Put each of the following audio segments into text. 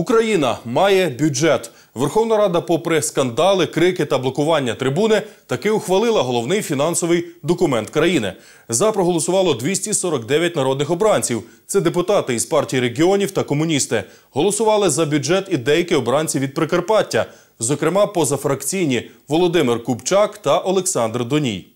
Україна має бюджет. Верховна Рада, попри скандали, крики та блокування трибуни, таки ухвалила головний фінансовий документ країни. За проголосувало 249 народних обранців. Це депутати із партії регіонів та комуністи. Голосували за бюджет і деякі обранці від Прикарпаття, зокрема позафракційні Володимир Купчак та Олександр Доній.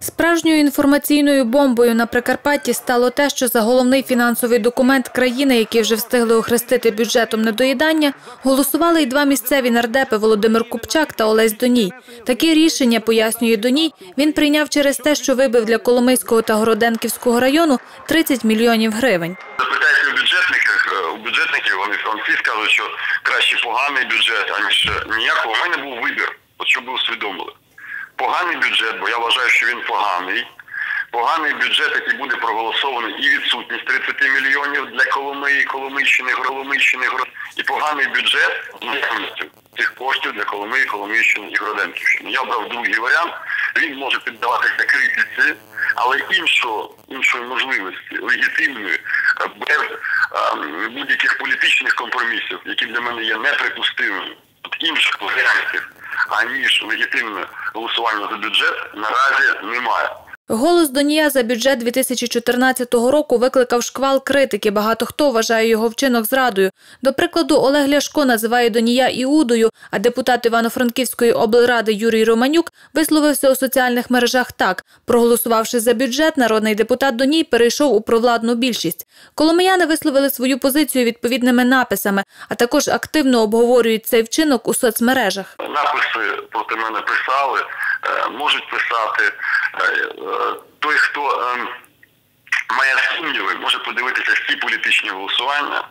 Справжньою інформаційною бомбою на Прикарпатті стало те, що за головний фінансовий документ країни, який вже встигли охрестити бюджетом недоїдання, голосували й два місцеві нардепи Володимир Купчак та Олесь Доній. Таке рішення, пояснює Доній, він прийняв через те, що вибив для Коломийського та Городенківського району 30 мільйонів гривень. Запитайте у бюджетників, е, у бюджетників, вони всі скажуть, що краще поганий бюджет, аніж ніякого. У мене був вибір, от щоб ви усвідомили. Поганий бюджет, бо я вважаю, що він поганий. Поганий бюджет, який буде проголосований, і відсутність 30 мільйонів для Коломиї, Коломийщини, Гроломийщини, Гро... і поганий бюджет цих коштів для Коломиї, Коломийщини і Гроденківщини. Я обрав другий варіант. Він може піддаватися критиці, але іншого, іншої можливості, легітимної, без будь-яких політичних компромісів, які для мене є неприпустимими, інших варіантів, аніж легітимне голосування за бюджет, наразі немає. Голос Донія за бюджет 2014 року викликав шквал критики. Багато хто вважає його вчинок зрадою. До прикладу, Олег Ляшко називає Донія Іудою, а депутат Івано-Франківської облради Юрій Романюк висловився у соціальних мережах так. Проголосувавши за бюджет, народний депутат Доній перейшов у провладну більшість. Коломияни висловили свою позицію відповідними написами, а також активно обговорюють цей вчинок у соцмережах. Написи проти мене писали, е, можуть писати. Е, Той, хто е, має сумніви, може подивитися всі політичні голосування